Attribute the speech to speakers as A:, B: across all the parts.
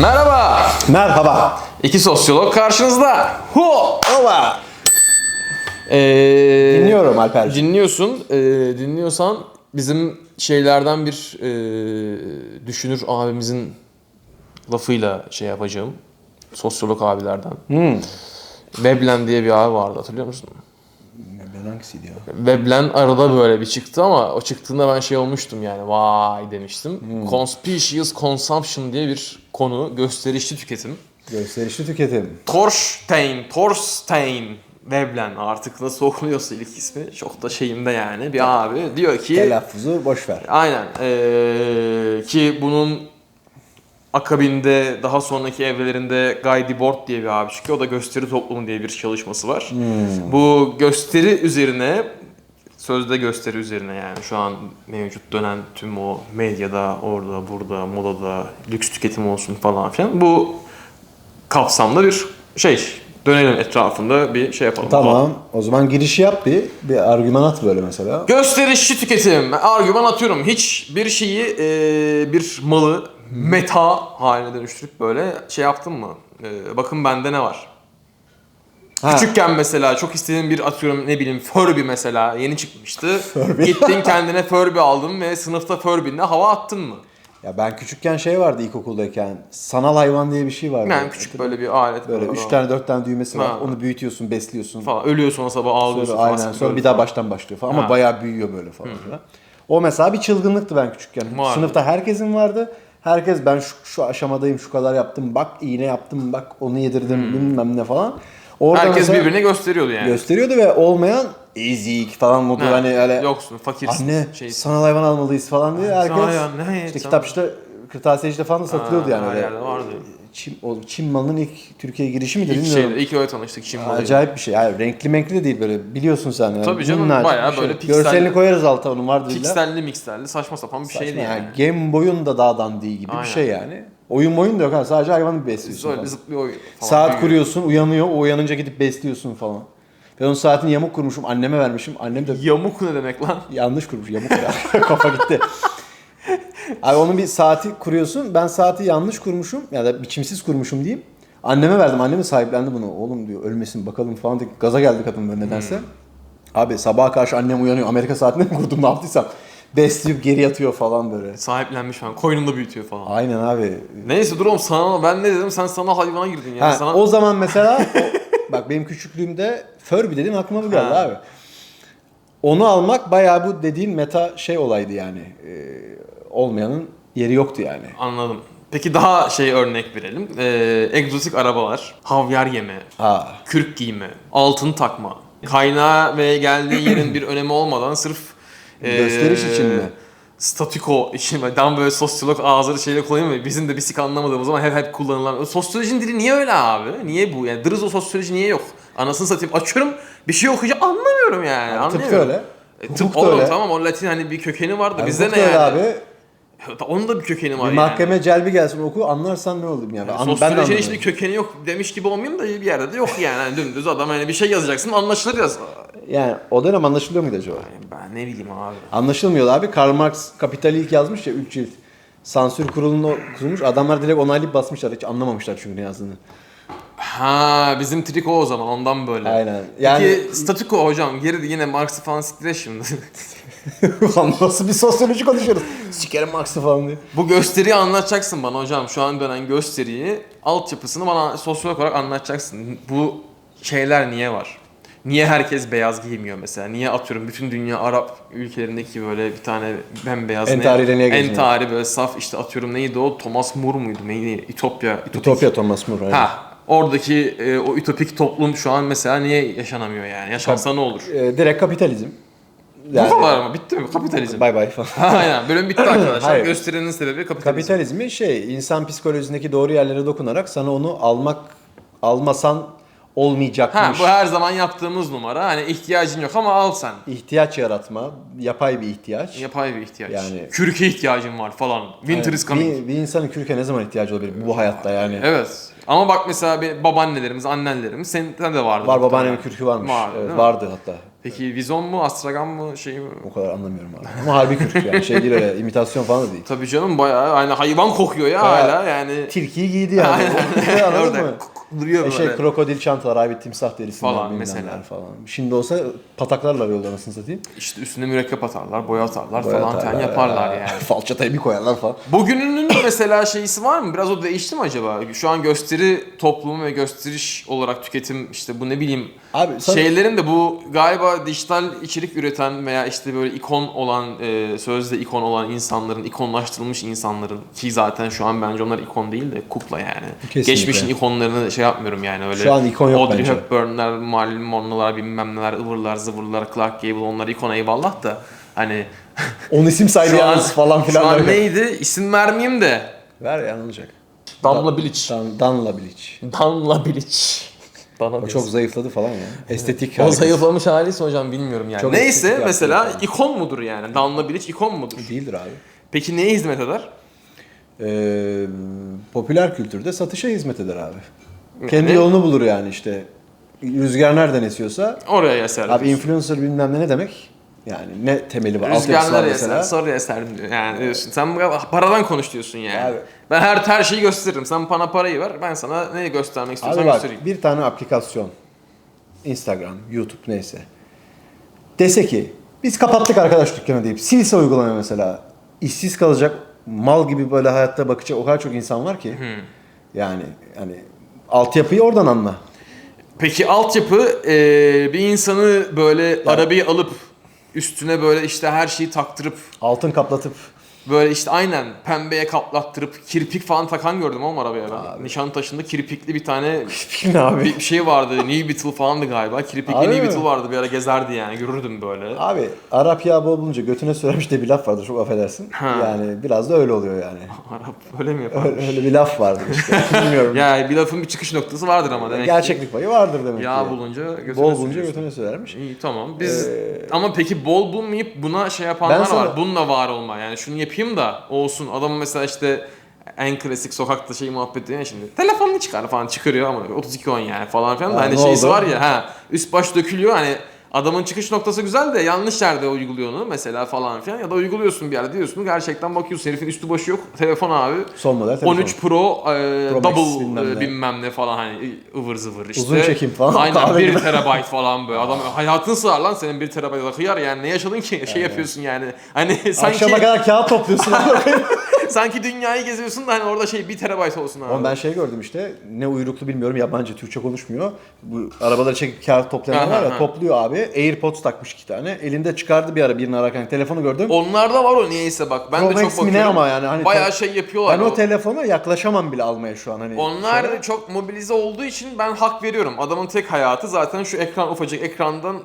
A: Merhaba.
B: Merhaba.
A: İki sosyolog karşınızda. Hu.
B: Ova.
A: Ee,
B: Dinliyorum Alperciğim.
A: Dinliyorsun. Ee, dinliyorsan bizim şeylerden bir ee, düşünür abimizin lafıyla şey yapacağım. Sosyolog abilerden.
B: Hmm.
A: Veblen diye bir abi vardı hatırlıyor musun?
B: Ben hangisiydi ya?
A: Veblen arada böyle bir çıktı ama o çıktığında ben şey olmuştum yani vay demiştim.
B: Hmm.
A: Conspicuous consumption diye bir konu gösterişli tüketim.
B: Gösterişli tüketim.
A: Torstein, Torstein Veblen artık nasıl okunuyorsa ilk ismi çok da şeyimde yani bir abi diyor ki
B: Telaffuzu boş ver.
A: aynen eee, ki bunun akabinde daha sonraki evrelerinde Guy Debord diye bir abi çıkıyor. O da gösteri toplumu diye bir çalışması var. Bu gösteri üzerine sözde gösteri üzerine yani şu an mevcut dönen tüm o medyada, orada, burada, modada, lüks tüketim olsun falan filan. Bu kapsamda bir şey dönelim etrafında bir şey yapalım.
B: Tamam. O zaman girişi yap bir. Bir argüman at böyle mesela.
A: Gösterişçi tüketim. Argüman atıyorum. Hiç bir şeyi, bir malı meta haline dönüştürüp böyle şey yaptın mı? E, bakın bende ne var?
B: Ha.
A: Küçükken mesela çok istediğin bir atıyorum ne bileyim Furby mesela yeni çıkmıştı. Gittin kendine Furby aldın ve sınıfta Furby'nle hava attın mı?
B: Ya ben küçükken şey vardı ilkokuldayken. Sanal hayvan diye bir şey vardı.
A: Yani küçük böyle bir alet
B: Böyle 3 tane 4 tane düğmesi var.
A: Ha.
B: Onu büyütüyorsun, besliyorsun.
A: falan. Ölüyor sonra sabah ağlıyorsun
B: Sonra, aynen. Sonra bir daha baştan başlıyor falan. Ama
A: Ha.
B: bayağı büyüyor böyle falan. filan. O mesela bir çılgınlıktı ben küçükken.
A: Vardı.
B: Sınıfta herkesin vardı. Herkes ben şu, şu aşamadayım, şu kadar yaptım, bak iğne yaptım, bak onu yedirdim bilmem ne falan. Orada
A: Herkes birbirine gösteriyordu yani.
B: gösteriyordu ve olmayan ezik falan modu
A: Ha,
B: hani öyle
A: Yoksun, fakirsin.
B: anne
A: şey,
B: sanal hayvan almalıyız falan diye herkes
A: hayvan, ne?
B: işte kitapçıda kırtasiyecide falan da satılıyordu
A: Ha,
B: yani öyle.
A: vardı.
B: Çin, o Çin malının ilk Türkiye'ye girişi midir
A: İlk şeyde, ilk öyle tanıştık Çin malıyla.
B: Acayip bir şey. Hayır, renkli menkli de değil böyle. Biliyorsun sen yani.
A: Tabii canım,
B: Minnacık
A: bayağı
B: bir şey.
A: böyle piksel-
B: Görselini koyarız alta onun vardır illa.
A: Pikselli mikselli saçma sapan bir
B: Saçma
A: şeydi
B: yani.
A: yani.
B: Game Boy'un da daha dandiği gibi
A: Aynen.
B: bir şey yani. Oyun boyun da yok ha. Sadece hayvanı besliyorsun
A: Böyle zıplıyor oyun falan.
B: Saat
A: büyüyor.
B: kuruyorsun, uyanıyor. O uyanınca gidip besliyorsun falan. Ben onun saatini yamuk kurmuşum. Anneme vermişim. Annem de
A: Yamuk ne demek lan?
B: yanlış kurmuş. Yamuk ya. Kafa gitti. Abi onun bir saati kuruyorsun. Ben saati yanlış kurmuşum. Ya da biçimsiz kurmuşum diyeyim. Anneme verdim. Annem de sahiplendi bunu. Oğlum diyor ölmesin bakalım falan diye. Gaza geldi kadın böyle nedense.
A: Hmm.
B: Abi sabaha karşı annem uyanıyor. Amerika saatine mi kurdum ne yaptıysam. Besleyip geri yatıyor falan böyle.
A: Sahiplenmiş falan. Koynunda büyütüyor falan.
B: Aynen abi.
A: Neyse dur oğlum sana ben ne dedim sen sana hayvana girdin ya.
B: Ha,
A: sana...
B: O zaman mesela o- bak benim küçüklüğümde Furby dedim aklıma bu geldi
A: Ha.
B: abi. Onu almak bayağı bu dediğin meta şey olaydı yani. Ee, olmayanın yeri yoktu yani.
A: Anladım. Peki daha şey örnek verelim. Ee, egzotik arabalar, havyar yeme,
B: Ha.
A: kürk giyme, altın takma. Kaynağı ve geldiği yerin bir önemi olmadan sırf ee,
B: Gösteriş için mi?
A: Statiko için mi? Tam böyle sosyolog ağızları şeyle kullanıyor mu? Bizim de bir sik anlamadığımız ama hep hep kullanılan. Sosyolojinin dili niye öyle abi? Niye bu? Yani dırız o sosyoloji niye yok? Anasını satayım açıyorum bir şey okuyacağım anlamıyorum yani.
B: Tıpkı
A: anlamıyorum.
B: öyle.
A: E,
B: Hukuk
A: tıp
B: da
A: oğlum
B: öyle.
A: tamam o Latin hani bir kökeni vardı.
B: Yani
A: Bizde
B: hukuk
A: ne
B: da öyle
A: yani?
B: abi.
A: Onun da bir kökeni var
B: Bir
A: yani.
B: mahkeme celbi gelsin oku anlarsan ne olur yani. An- ben anlamıyorum.
A: hiçbir kökeni yok demiş gibi olmayayım da bir yerde de yok yani. Hani dümdüz adam hani bir şey yazacaksın anlaşılır yaz.
B: Yani o dönem anlaşılıyor muydu acaba?
A: Ben ne bileyim abi.
B: Anlaşılmıyordu abi. Karl Marx Kapital'i ilk yazmış ya 3 cilt. Sansür kurulunu kurmuş. Adamlar direkt onaylayıp basmışlar. Hiç anlamamışlar çünkü ne yazdığını.
A: Ha bizim trik o o zaman ondan böyle.
B: Aynen. Yani
A: Peki statiko hocam geri yine Marx'ı falan siktir şimdi.
B: Ulan nasıl bir sosyoloji konuşuyoruz? Sikerim Marx'ı falan diye.
A: Bu gösteriyi anlatacaksın bana hocam. Şu an dönen gösteriyi, altyapısını bana sosyolog olarak anlatacaksın. Bu şeyler niye var? Niye herkes beyaz giymiyor mesela? Niye atıyorum bütün dünya Arap ülkelerindeki böyle bir tane bembeyaz
B: Entariyle niye geziniyor?
A: Entari böyle saf işte atıyorum neydi o? Thomas More muydu? Neydi? Ütopya. Ütopik.
B: Ütopya Thomas More. aynen.
A: Ha. Oradaki e, o ütopik toplum şu an mesela niye yaşanamıyor yani? Yaşansa ne olur?
B: Ee, direkt kapitalizm.
A: Bu kadar mı? Bitti mi? Kapitalizm.
B: Bay bay falan.
A: Aynen. Bölüm bitti arkadaşlar.
B: Hayır.
A: Gösterinin sebebi kapitalizm.
B: Kapitalizmi şey insan psikolojisindeki doğru yerlere dokunarak sana onu almak almasan olmayacakmış.
A: Ha bu her zaman yaptığımız numara. Hani ihtiyacın yok ama al sen.
B: ihtiyaç yaratma, yapay bir ihtiyaç.
A: Yapay bir ihtiyaç.
B: Yani-
A: Kürke ihtiyacın var falan. Winter is coming.
B: bir, bir insanın kürke ne zaman ihtiyacı olabilir bu hayatta yani?
A: Evet. Ama bak mesela bir babaannelerimiz, annelerimiz, senin de vardı.
B: Var babaannemin kürkü varmış.
A: Vardı,
B: evet, vardı hatta.
A: Peki Vizon mu, Astragan mı, şey mi?
B: O kadar anlamıyorum abi. Ama harbi kürk yani. Şey değil öyle imitasyon falan da değil.
A: Tabii canım bayağı hani hayvan kokuyor ya
B: Bayağı-
A: hala yani.
B: Tilkiyi giydi yani. Anladın
A: Orada
B: mı?
A: Duruyor
B: E şey
A: böyle.
B: krokodil çantalar abi timsah derisinden
A: Falan mesela.
B: falan. Şimdi olsa pataklarlar yolda anasını satayım.
A: İşte üstüne mürekkep atarlar, boya atarlar
B: Boya
A: falan
B: atarlar,
A: yaparlar
B: ya.
A: yani.
B: Falçatayı bir koyarlar falan.
A: Bugününün mesela şeysi var mı? Biraz o değişti mi acaba? Şu an gösteri toplumu ve gösteriş olarak tüketim işte bu ne bileyim
B: Abi
A: şeylerin de bu galiba dijital içerik üreten veya işte böyle ikon olan e, sözde ikon olan insanların ikonlaştırılmış insanların ki zaten şu an bence onlar ikon değil de kukla yani.
B: Kesinlikle.
A: Geçmişin ikonlarını şey yapmıyorum yani öyle.
B: Şu an ikon yok
A: Audrey
B: bence.
A: Hepburn'ler, Marilyn Monroe'lar bilmem neler ıvırlar zıvırlar Clark Gable onlar ikon eyvallah da hani
B: On isim saydı yalnız falan filan.
A: şu an
B: böyle.
A: neydi? İsim vermeyeyim de.
B: Ver ya ne olacak?
A: Damla Bilic.
B: Dan, Danla Bilic.
A: Damla Bilic. Bana
B: O çok zayıfladı falan ya. Estetik
A: o zayıflamış haliyse hocam bilmiyorum yani.
B: Çok
A: Neyse
B: estetik
A: mesela
B: yaptı
A: ikon mudur yani? Damla Bilic ikon mudur?
B: Değildir abi.
A: Peki neye hizmet eder?
B: Ee, popüler kültürde satışa hizmet eder abi. Kendi yolunu bulur yani işte. Rüzgar nereden esiyorsa.
A: Oraya eser.
B: Abi
A: diyorsun.
B: influencer bilmem ne ne demek? Yani ne temeli var?
A: Rüzgarlar eser, sarı eser diyor. yani diyorsun. Sen paradan konuş diyorsun yani.
B: Abi.
A: Ben her her şeyi gösteririm. Sen bana parayı ver. Ben sana ne göstermek istiyorsan
B: Abi bak
A: göstereyim.
B: bir tane aplikasyon. Instagram, YouTube neyse. Dese ki biz kapattık arkadaş dükkanı deyip silse uygulama mesela. işsiz kalacak mal gibi böyle hayatta bakacak o kadar çok insan var ki. Yani hani altyapıyı oradan anla.
A: Peki altyapı e, bir insanı böyle arabayı alıp üstüne böyle işte her şeyi taktırıp
B: Altın kaplatıp
A: Böyle işte aynen pembeye kaplattırıp kirpik falan takan gördüm oğlum arabaya ben. Nişantaşı'nda kirpikli bir tane
B: abi.
A: bir şey vardı. New Beetle falandı galiba. Kirpikli
B: Abi
A: New
B: mi?
A: Beetle vardı bir ara gezerdi yani görürdüm böyle.
B: Abi Arap yağı bol bulunca götüne söylemiş de bir laf vardır çok affedersin.
A: Ha.
B: Yani biraz da öyle oluyor yani.
A: Arap öyle mi yapar?
B: Öyle, öyle bir laf vardır işte. Bilmiyorum.
A: ya bir lafın bir çıkış noktası vardır ama demek ki.
B: Gerçeklik payı vardır demek
A: Yağ
B: ki.
A: bulunca götüne
B: Bol bulunca
A: sürüyorsun.
B: götüne söylermiş.
A: İyi tamam. Biz
B: Ee,
A: ama peki bol bulmayıp buna şey yapanlar
B: sana-
A: var. Bununla var olma. Yani şunu yapayım da olsun. Adam mesela işte en klasik sokakta şey muhabbeti ya şimdi. Telefonunu çıkar falan çıkarıyor ama 32 on yani falan filan da
B: Ha,
A: hani
B: ne
A: şeysi
B: oldu?
A: var ya ha üst baş dökülüyor hani Adamın çıkış noktası güzel de yanlış yerde uyguluyor onu mesela falan filan ya da uyguluyorsun bir yerde diyorsun gerçekten bakıyorsun herifin üstü başı yok telefon abi
B: Son model telefon.
A: 13 Pro, e,
B: Pro Max
A: double
B: bilmem
A: e,
B: ne.
A: bilmem ne falan hani ıvır zıvır işte.
B: Uzun çekim falan.
A: Aynen
B: Kahve
A: 1
B: gibi.
A: terabayt falan böyle. Adam hayatın sığar lan senin 1 terabayt hıyar yani ne yaşadın ki? Şey yapıyorsun yani. Hani sanki
B: Akşama kadar kağıt topluyorsun.
A: sanki dünyayı geziyorsun da hani orada şey 1 terabayt olsun abi.
B: Ama ben şey gördüm işte ne uyruklu bilmiyorum yabancı Türkçe konuşmuyor. Bu arabaları çekip kağıt toplayanlar
A: Aha,
B: var ya topluyor abi. Airpods takmış iki tane. Elinde çıkardı bir ara birini ararken telefonu gördüm.
A: Onlarda var o niyeyse bak. Ben
B: Pro
A: de çok
B: Max ne
A: bakıyorum.
B: ama yani hani
A: Bayağı şey yapıyorlar.
B: ben o
A: o-
B: telefona yaklaşamam bile almaya şu an hani.
A: Onlar
B: Şöyle-
A: çok mobilize olduğu için ben hak veriyorum. Adamın tek hayatı zaten şu ekran ufacık ekrandan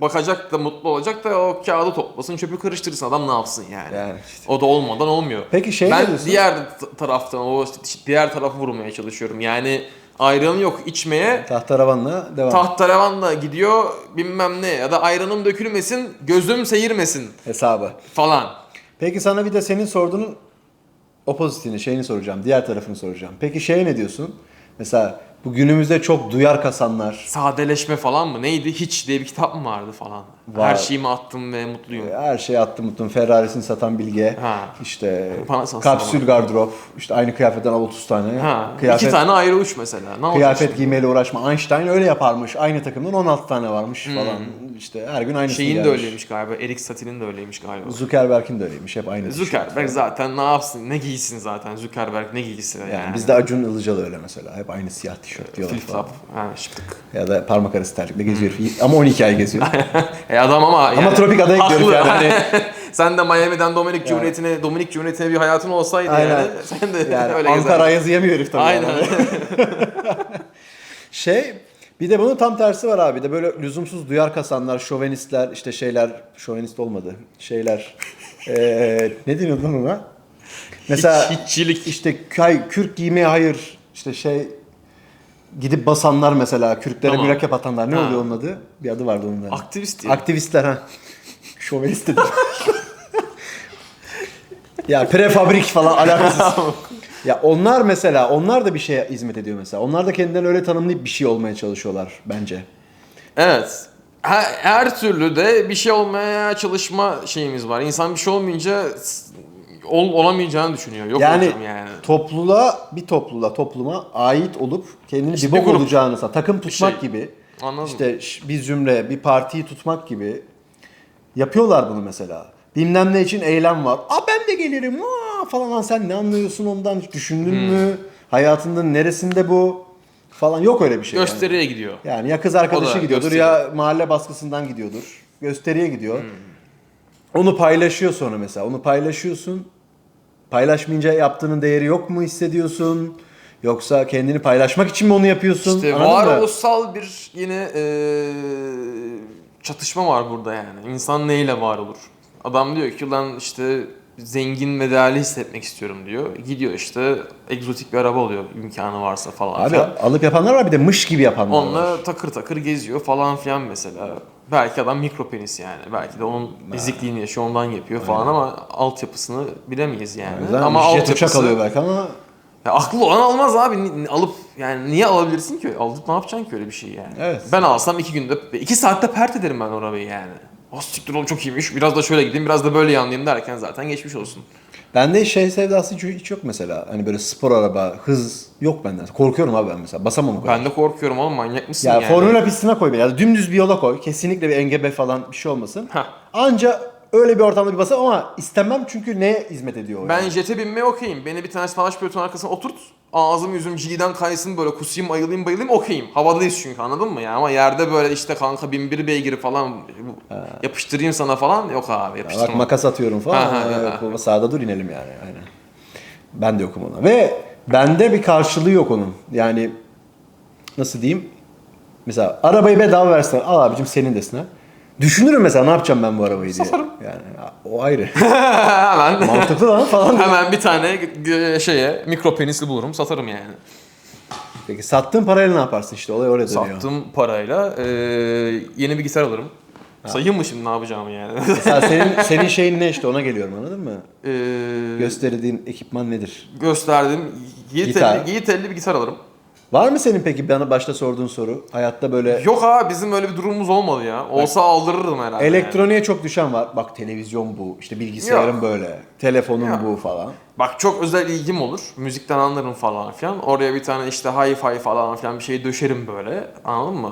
A: bakacak da mutlu olacak da o kağıdı toplasın çöpü karıştırsın adam ne yapsın yani.
B: Yani işte.
A: O da olmadan olmuyor.
B: Peki şey ne
A: ben
B: diyorsun?
A: diğer taraftan o diğer tarafı vurmaya çalışıyorum. Yani ayranı yok içmeye
B: Tahtaravanla devam.
A: tahterevanla gidiyor bilmem ne ya da ayranım dökülmesin gözüm seyirmesin
B: hesabı.
A: falan.
B: Peki sana bir de senin sorduğunun opozitini, şeyini soracağım. Diğer tarafını soracağım. Peki şeye ne diyorsun? Mesela bu günümüzde çok duyar kasanlar.
A: Sadeleşme falan mı neydi hiç diye bir kitap mı vardı falan.
B: Var.
A: Her şeyimi attım ve mutluyum.
B: Her şeyi attı mutlum. Ferrari'sini satan Bilge.
A: Ha.
B: İşte kapsül gardırop. İşte aynı kıyafetten al 30 tane.
A: Ha,
B: Kıyafet,
A: iki tane ayrı uç mesela. Ne
B: kıyafet
A: şimdi?
B: giymeyle uğraşma. Einstein öyle yaparmış. Aynı takımdan 16 tane varmış falan. İşte her gün aynısını
A: Hmm. Şeyin de
B: giyermiş.
A: öyleymiş galiba. Erik Satie'nin de öyleymiş galiba.
B: Zuckerberg'in de öyleymiş. Hep aynı.
A: Zuckerberg zaten ne yapsın? Ne giysin zaten? Zuckerberg ne giysin yani?
B: Yani bizde Acun Ilıcalı öyle mesela. Hep aynı siyah tişört diyorlar
A: flip
B: falan.
A: flop. Ha şıktık.
B: Ya da parmak arası terlikle geziyor. Ama 12 ay geziyor.
A: e adam ama yani,
B: Ama tropik adaya gidiyoruz yani. Hani
A: sen de Miami'den Dominik Cumhuriyeti'ne Dominik Cumhuriyeti'ne bir hayatın olsaydı
B: Aynen.
A: yani sen de
B: yani
A: öyle
B: Ankara ayazı yemiyor herif tabii.
A: Aynen.
B: yani. Şey bir de bunun tam tersi var abi. De böyle lüzumsuz duyar kasanlar, şovenistler, işte şeyler, şovenist olmadı. Şeyler, eee ne deniyordu lan ona? Mesela
A: Hiç, hiççilik.
B: işte kay, kürk giymeye hayır, işte şey gidip basanlar mesela, kürklere
A: Tamam.
B: mürekkep atanlar. Ne
A: Ha.
B: oluyor onun adı? Bir adı vardı onun da.
A: Aktivist ya.
B: Aktivistler ha. Şovenist dedim. ya prefabrik falan alakasız. ya onlar mesela onlar da bir şeye hizmet ediyor mesela. Onlar da kendilerini öyle tanımlayıp bir şey olmaya çalışıyorlar bence.
A: Evet. her, her türlü de bir şey olmaya çalışma şeyimiz var. İnsan bir şey olmayınca s- ol, olamayacağını düşünüyor. Yok
B: yani,
A: yani.
B: topluluğa, bir topluluğa, topluma ait olup kendini
A: İşte
B: bir bok
A: bir grup.
B: olacağını, takım tutmak
A: şey.
B: gibi.
A: Anladım.
B: İşte bir zümre, bir partiyi tutmak gibi yapıyorlar bunu mesela. Bilmem ne için eylem var. Aa ben de gelirim aa, falan. Lan sen ne anlıyorsun ondan hiç düşündün
A: Hmm.
B: mü? Hayatında neresinde bu? Falan yok öyle bir şey. yani.
A: Gösteriye gidiyor.
B: Yani ya kız arkadaşı gidiyordur
A: gösteri.
B: ya mahalle baskısından gidiyordur. Gösteriye gidiyor.
A: Hmm.
B: Onu paylaşıyor sonra mesela. Onu paylaşıyorsun. Paylaşmayınca yaptığının değeri yok mu hissediyorsun? Yoksa kendini paylaşmak için mi onu yapıyorsun?
A: İşte
B: Anladın mı?
A: varoluşsal bir yine eee, çatışma var burada yani. İnsan neyle var olur? Adam diyor ki lan işte zengin ve değerli hissetmek istiyorum diyor. Gidiyor işte egzotik bir araba oluyor imkanı varsa falan
B: Abi
A: filan.
B: alıp yapanlar var bir de mış gibi yapanlar var.
A: Onunla takır takır geziyor falan filan mesela. Belki adam mikro penis yani. Belki de onun ezikliğini yaşıyor ondan yapıyor falan ama altyapısını bilemeyiz yani.
B: O yüzden
A: ama
B: jet uçak alıyor belki ama
A: Ya aklı olan almaz abi. Ni- Alıp yani niye alabilirsin ki? Alıp ne yapacaksın ki öyle bir şey yani?
B: Evet.
A: Ben alsam iki günde, iki saatte pert ederim ben o arabayı yani. O siktir oğlum çok iyiymiş. Biraz da şöyle gideyim, biraz da böyle yanlayayım derken zaten geçmiş olsun.
B: Bende şey sevdası hiç, hiç yok mesela. Hani böyle spor araba, hız yok benden. Korkuyorum abi ben mesela. Basamam o kadar.
A: Ben de korkuyorum oğlum manyak mısın
B: Ya
A: yani?
B: formula pistine koy beni. Ya da dümdüz bir yola koy. Kesinlikle bir engebe falan bir şey olmasın.
A: Hah.
B: Anca öyle bir ortamda bir basarım ama istemem çünkü neye hizmet ediyor o?
A: Ben
B: yani?
A: jete binmeye okeyim. Beni bir tane savaş pilotunun arkasına oturt. Ağzım yüzüm G'den kaysın böyle kusayım ayılayım bayılayım okeyim. Havadayız çünkü anladın mı ya? Ama yerde böyle işte kanka bin bir beygiri falan yapıştırayım sana falan yok abi
B: Ya bak
A: yapıştırma.
B: makas atıyorum falan.
A: Ha, ha,
B: yok,
A: ha.
B: sağda dur inelim yani. Aynen. Ben de yokum ona. Ve bende bir karşılığı yok onun. Yani nasıl diyeyim? Mesela arabayı bedava versen al abicim senin desin ha. Düşünürüm mesela ne yapacağım ben bu arabayı diye.
A: Satarım.
B: Yani o ayrı.
A: Hemen.
B: Mantıklı lan falan.
A: Hemen bir tane g- şeye mikro penisli bulurum satarım yani.
B: Peki sattığın parayla ne yaparsın işte olay oraya dönüyor.
A: Sattığım parayla eee, yeni bir gitar alırım. Sayayım mı şimdi ne yapacağımı yani?
B: Mesela senin, senin şeyin ne işte ona geliyorum anladın mı?
A: Eee,
B: Gösterdiğin ekipman nedir?
A: gösterdim. Yiğit
B: Gitar.
A: elli, Yiğit elli bir gitar alırım.
B: Var mı senin peki bana başta sorduğun soru? Hayatta böyle
A: Yok abi bizim öyle bir durumumuz olmadı ya. Olsa aldırırdım herhalde. yani.
B: elektroniğe çok düşen var. Bak televizyon bu, işte bilgisayarım
A: Yok.
B: böyle, telefonum
A: Yok.
B: bu falan.
A: Bak çok özel ilgim olur. Müzikten anlarım falan filan. Oraya bir tane işte hi-fi falan filan bir şey döşerim böyle. Anladın mı?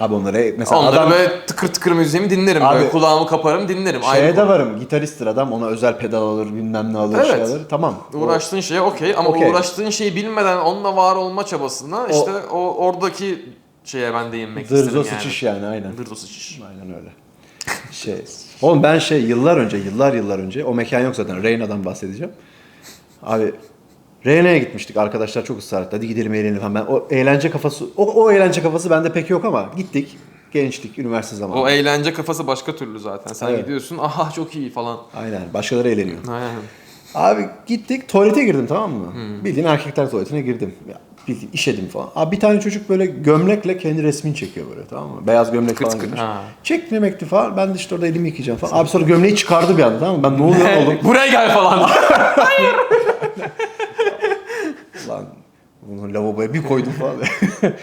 B: Abi onları mesela
A: Onları
B: adam
A: böyle tıkır tıkır müziğimi dinlerim.
B: Abi-
A: böyle kulağımı kaparım dinlerim.
B: Şeye de
A: konu.
B: varım. Gitaristtir adam ona özel pedal alır, bilmem ne alır,
A: Evet.
B: şey alır. Tamam.
A: Uğraştığın şeye okey ama
B: Okey.
A: uğraştığın şeyi bilmeden onunla var olma çabasına işte o oradaki şeye ben değinmek istedim yani.
B: sıçış yani aynen.
A: Dırzo sıçış.
B: Aynen öyle. Şey. Oğlum ben şey yıllar önce, yıllar yıllar önce o mekan yok zaten. Reyna'dan bahsedeceğim. Abi Reyna'ya gitmiştik. Arkadaşlar çok ısrar etti. Hadi gidelim eğlenelim falan. Ben o eğlence kafası, o, o eğlence kafası bende pek yok ama gittik. Gençlik, üniversite zamanı.
A: O eğlence kafası başka türlü zaten. Sen
B: Evet.
A: gidiyorsun aha çok iyi falan.
B: Aynen. Başkaları eğleniyor.
A: Aynen.
B: Abi gittik tuvalete girdim tamam mı? Bildiğin erkekler tuvaletine girdim. Ya, bildiğin işedim falan. Abi bir tane çocuk böyle gömlekle kendi resmini çekiyor böyle tamam mı? Beyaz gömlek falan
A: tıkır,
B: giymiş.
A: ha.
B: Çekti mekti falan. Ben de işte orada elimi yıkayacağım falan. Abi sonra gömleği çıkardı bir anda tamam mı? Ben ne oluyor oğlum?
A: Buraya gel falan.
B: Lan bunu lavaboya bir koydum falan.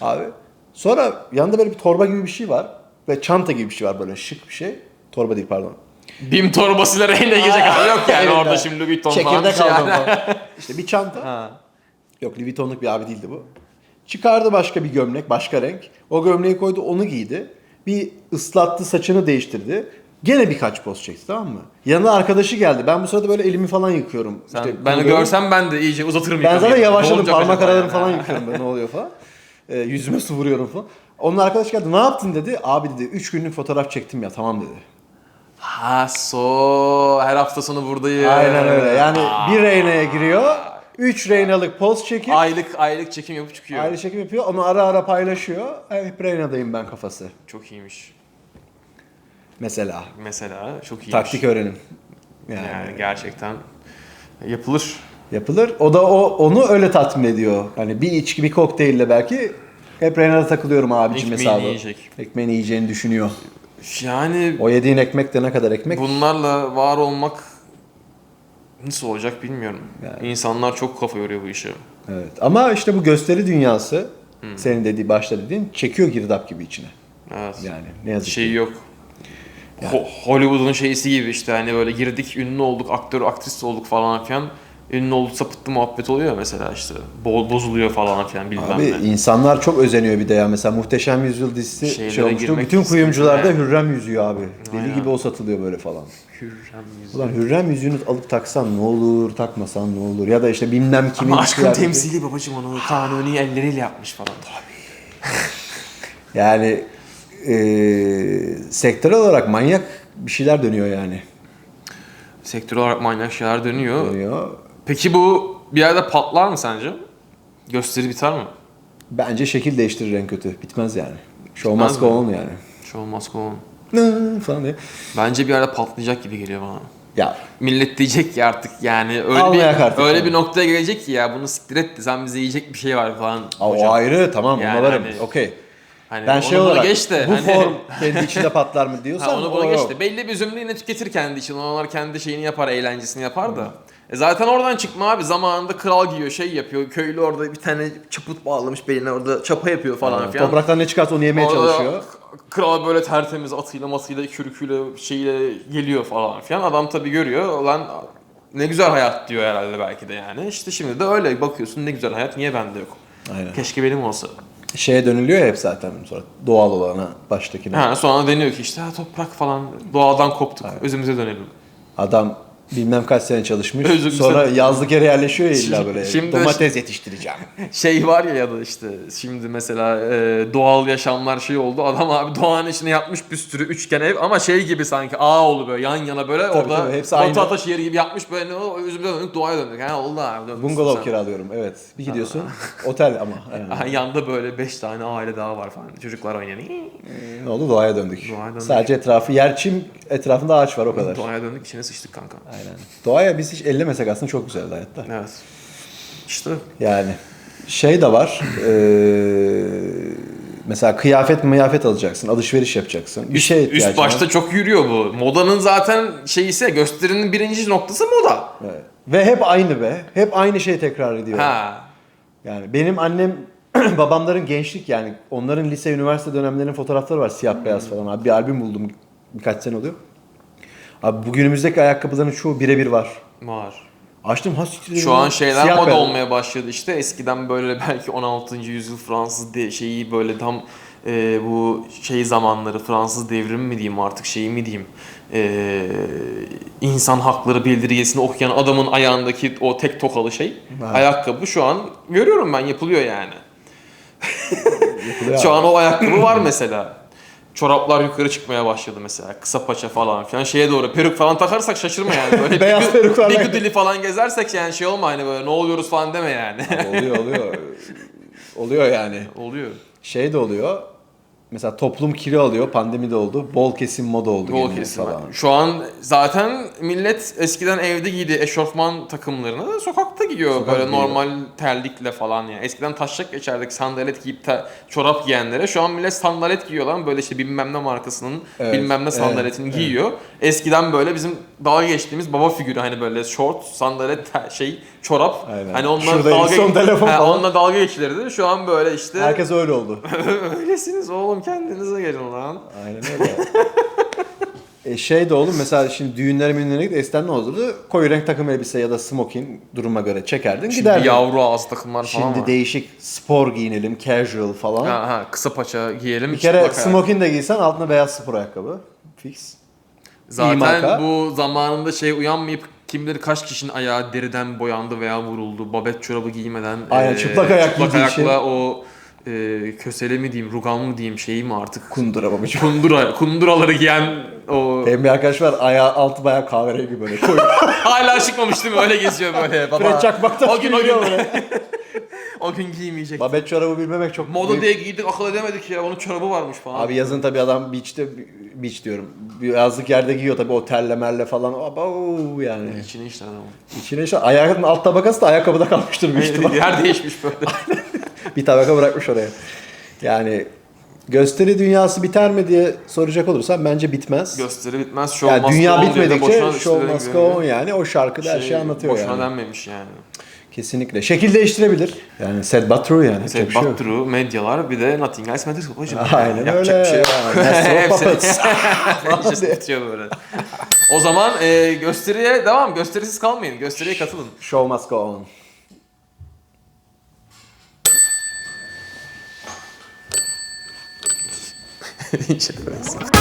B: Abi sonra yanında böyle bir torba gibi bir şey var. Ve çanta gibi bir şey var böyle şık bir şey. Torba değil pardon.
A: Bim torbasıyla reyne gelecek hali yok yani
B: Evet,
A: orada
B: evet.
A: şimdi bir ton
B: Çekirdek
A: şey
B: aldım
A: yani.
B: İşte bir çanta.
A: Ha.
B: Yok Louis Vuitton'luk bir abi değildi bu. Çıkardı başka bir gömlek, başka renk. O gömleği koydu, onu giydi. Bir ıslattı, saçını değiştirdi. Gene birkaç poz çekti tamam mı? Yanına arkadaşı geldi. Ben bu sırada böyle elimi falan yıkıyorum.
A: Sen,
B: İşte
A: ben
B: kılıyorum.
A: görsem ben de iyice uzatırım
B: Ben zaten
A: yıkamayı. Ne
B: yavaşladım.
A: olacak
B: Parmak
A: acaba
B: aralarını
A: yani?
B: falan yıkıyorum böyle ne oluyor falan. Ee, yüzüme su vuruyorum falan. Onun arkadaş geldi. Ne yaptın dedi. Abi dedi 3 günlük fotoğraf çektim ya tamam dedi.
A: Ha so her hafta sonu buradayım.
B: Aynen öyle. Yani bir reyneye giriyor. 3 reynalık poz çekip
A: aylık aylık çekim yapıp çıkıyor.
B: ayrı çekim yapıyor. Onu ara ara paylaşıyor. Hep reynadayım ben kafası.
A: Çok iyiymiş.
B: Mesela.
A: Mesela çok iyiymiş.
B: Taktik öğrenin. Yani,
A: Yani gerçekten yapılır.
B: yapılır. O da o onu öyle tatmin ediyor. Hani bir içki bir kokteylle belki hep Reyna'da takılıyorum abicim
A: Ekmeğini
B: hesabı.
A: yiyecek.
B: Ekmeğini yiyeceğini düşünüyor.
A: Yani
B: O yediğin ekmek de ne kadar ekmek?
A: bunlarla var olmak nasıl olacak bilmiyorum.
B: Yani.
A: İnsanlar çok kafa yoruyor bu işe.
B: Evet. Ama işte bu gösteri dünyası
A: Hmm.
B: senin dediği başta dediğin çekiyor girdap gibi içine.
A: Evet.
B: Yani ne yazık ki.
A: Şeyi Ho- Hollywood'un şeysi gibi işte hani böyle girdik ünlü olduk aktör aktris olduk falan filan. Ünlü olduk sapıttı muhabbet oluyor ya mesela işte. Bol bozuluyor falan filan bilmem
B: Abi
A: ne.
B: insanlar çok özeniyor bir de ya. Mesela Muhteşem Yüzyıl dizisi
A: Şeylere
B: şey olmuştu.
A: girmek
B: Bütün kuyumcularda
A: istiyor.
B: Hürrem yüzüğü abi. Deli
A: Aynen.
B: gibi o satılıyor böyle falan.
A: Hürrem yüzü.
B: Ulan Hürrem yüzüğünü alıp taksan ne olur, takmasan ne olur. Ya da işte bilmem kimin...
A: Ama aşkın
B: kıyafeti.
A: temsili babacım onu kanuni elleriyle yapmış falan.
B: Yani eee sektörel olarak manyak bir şeyler dönüyor yani.
A: Sektör olarak manyak şeyler dönüyor.
B: Dönüyor.
A: Peki bu bir yerde patlar mı sence? Gösteri biter mi?
B: Bence şekil değiştirir en kötü. Bitmez yani. Show must go on yani.
A: Show must go on.
B: Falan diye.
A: Bence bir yerde patlayacak gibi geliyor bana.
B: Ya
A: Millet diyecek ki artık yani öyle bir
B: artık
A: öyle
B: yani.
A: bir noktaya gelecek ki ya bunu siktir et sen bize yiyecek bir şey var falan.
B: o
A: hocam.
B: ayrı tamam
A: Yani
B: ona varım.
A: hani-
B: Okey.
A: Hani
B: Ben şey olarak
A: geç de,
B: bu
A: hani-
B: form kendi içinde patlar mı diyorsan
A: Ha, onu bunu
B: yok.
A: geçti. Belli bir zümre yine tüketir kendi için. Onlar kendi şeyini yapar, eğlencesini yapar da. E zaten oradan çıkma abi. Zamanında kral giyiyor, şey yapıyor. Köylü orada bir tane çaput bağlamış beline orada çapa yapıyor falan filan.
B: Topraktan ne çıkarsa onu yemeye
A: Orada
B: çalışıyor.
A: Kral böyle tertemiz atıyla masıyla kürküyle şeyle geliyor falan filan. Adam tabi görüyor. Lan ne güzel hayat diyor herhalde belki de yani. İşte şimdi de öyle bakıyorsun ne güzel hayat niye bende yok?
B: Aynen.
A: Keşke benim olsa.
B: Şeye dönülüyor ya hep zaten sonra doğal olana baştakine.
A: Ha, sonra deniyor ki işte ha, toprak falan doğadan koptuk özümüze dönelim.
B: Adam bilmem kaç sene çalışmış.
A: Özür
B: sonra
A: dilerim.
B: yazlık yere yerleşiyor ya illa böyle.
A: şimdi-
B: Domates yetiştireceğim.
A: Şey var ya ya da işte şimdi mesela e, doğal yaşamlar şey oldu. Adam abi doğanın içine yapmış bir sürü üçgen ev ama şey gibi sanki ağ oldu böyle yan yana böyle orada
B: tabii, hepsi aynı.
A: Ataşehir gibi yapmış böyle ne o özümüze döndük doğaya döndük. Ha oldu abi döndük.
B: Bungalov
A: Sen-
B: kiralıyorum evet. Bir gidiyorsun otel ama. Yani.
A: Yanda böyle 5 tane aile daha var falan. Çocuklar oynuyor.
B: Ne oldu doğaya döndük.
A: Doğaya döndük.
B: Sadece etrafı yer çim etrafında ağaç var o kadar.
A: Doğaya döndük içine sıçtık kanka.
B: Aynen. Doğaya biz hiç ellemesek aslında çok güzeldi hayatta.
A: Evet. İşte
B: Yani şey de var. eee, mesela kıyafet mıyafet alacaksın. Alışveriş yapacaksın. Bir şey
A: üst başta
B: var.
A: çok yürüyor bu. Modanın zaten şeyi ise gösterinin birinci noktası moda.
B: Evet. Ve hep aynı be. Hep aynı şey tekrar ediyor.
A: Ha.
B: Yani benim annem babamların gençlik yani onların lise üniversite dönemlerinin fotoğrafları var siyah beyaz falan abi bir albüm buldum birkaç sene oluyor. Abi bugünümüzdeki ayakkabıların çoğu birebir var.
A: Var.
B: Açtım ha siktir
A: Şu an şeyler
B: siyah
A: moda
B: beyaz.
A: olmaya başladı işte. Eskiden böyle belki 16. yüzyıl Fransız de şeyi böyle tam e, bu şey zamanları Fransız devrimi mi diyeyim artık şeyi mi diyeyim e, insan hakları bildirgesini okuyan adamın ayağındaki o tek tokalı şey
B: Evet.
A: ayakkabı şu an görüyorum ben yapılıyor yani.
B: Yapılıyor
A: Şu an o ayakkabı var mesela. Çoraplar yukarı çıkmaya başladı mesela. Kısa paça falan filan. Şeye doğru peruk falan takarsak şaşırma yani. Böyle
B: Beyaz
A: bir,
B: peruklarla-
A: bir dili falan gezersek yani şey olma hani böyle ne oluyoruz falan deme yani.
B: oluyor oluyor. oluyor yani.
A: Oluyor.
B: Şey de oluyor. Mesela toplum kilo alıyor. Pandemi de oldu. Bol kesim moda oldu.
A: Bol kesim.
B: falan.
A: Şu an zaten millet eskiden evde giydiği eşofman takımlarını da sokakta giyiyor.
B: Sokak
A: böyle
B: giyiyor.
A: normal terlikle falan yani. Eskiden taşacak geçerdik sandalet giyip te- çorap giyenlere. Şu an millet sandalet giyiyor lan. Böyle işte bilmem ne markasının
B: Evet,
A: bilmem ne
B: evet,
A: sandaletini
B: evet.
A: giyiyor. Eskiden böyle bizim dalga geçtiğimiz baba figürü hani böyle short, sandalet, te- şey, çorap.
B: Aynen.
A: Hani onlar
B: Şurada
A: dalga,
B: son telefon
A: Ha,
B: falan.
A: onunla dalga geçilirdi. Şu an böyle işte
B: Herkes öyle oldu.
A: öylesiniz oğlum kendinize gelin lan.
B: Aynen öyle. e şey de oğlum mesela şimdi düğünlere müğünlere git eskiden ne olurdu? Koyu renk takım elbise ya da smoking duruma göre çekerdin
A: Şimdi
B: giderdin.
A: yavru ağız takımlar falan
B: Şimdi
A: var.
B: değişik spor giyinelim, casual falan.
A: Ha, ha, kısa paça giyelim.
B: Bir kere smoking de giysen altına beyaz spor ayakkabı. Fix.
A: Zaten bu zamanında şey uyanmayıp kim bilir kaç kişinin ayağı deriden boyandı veya vuruldu. Babet çorabı giymeden.
B: Aynen, çıplak ayak
A: çıplak ayakla
B: için.
A: o e, kösele mi diyeyim, rugan mı diyeyim şeyi mi artık.
B: Kundura babacığım.
A: Kundura, kunduraları giyen o
B: Benim bir arkadaş var ayağı altı bayağı kahverengi böyle koyu.
A: hala çıkmamış değil mi? Öyle geziyor böyle baba.
B: Fred Çakmak'ta
A: o gün o gün o gün giymeyecek.
B: Babet çorabı bilmemek çok
A: Moda
B: büyük-
A: diye giydik akıl edemedik ya. Onun çorabı varmış falan.
B: Abi yazın tabii adam beach'te beach diyorum. Yazlık yerde giyiyor tabii o terle merle falan. Aba oo yani.
A: İçine işte adam.
B: İçine işte ayağının alt tabakası da ayakkabıda kalmıştır büyük.
A: Yer değişmiş böyle.
B: bir tabaka bırakmış oraya. Yani Gösteri dünyası biter mi diye soracak olursam bence bitmez.
A: Gösteri bitmez. Show
B: yani dünya bitmedikçe
A: boşuna
B: show must go on yani. O şarkıda her şeyi anlatıyor
A: Boşuna
B: yani.
A: denmemiş yani.
B: Kesinlikle. Şekil değiştirebilir. Yani sad but true yani.
A: Şey,
B: Çok şey
A: True, medyalar bir de Nothing Else Matters babacım.
B: Aynen
A: Yapacak
B: öyle.
A: bir şey yok.
B: Yani. Of
A: Hepsini-
B: Puppets.
A: İşte bitiyor böyle. o zaman e, gösteriye devam. Gösterisiz kalmayın. Gösteriye katılın.
B: Show must go on.
A: hinche Francisco.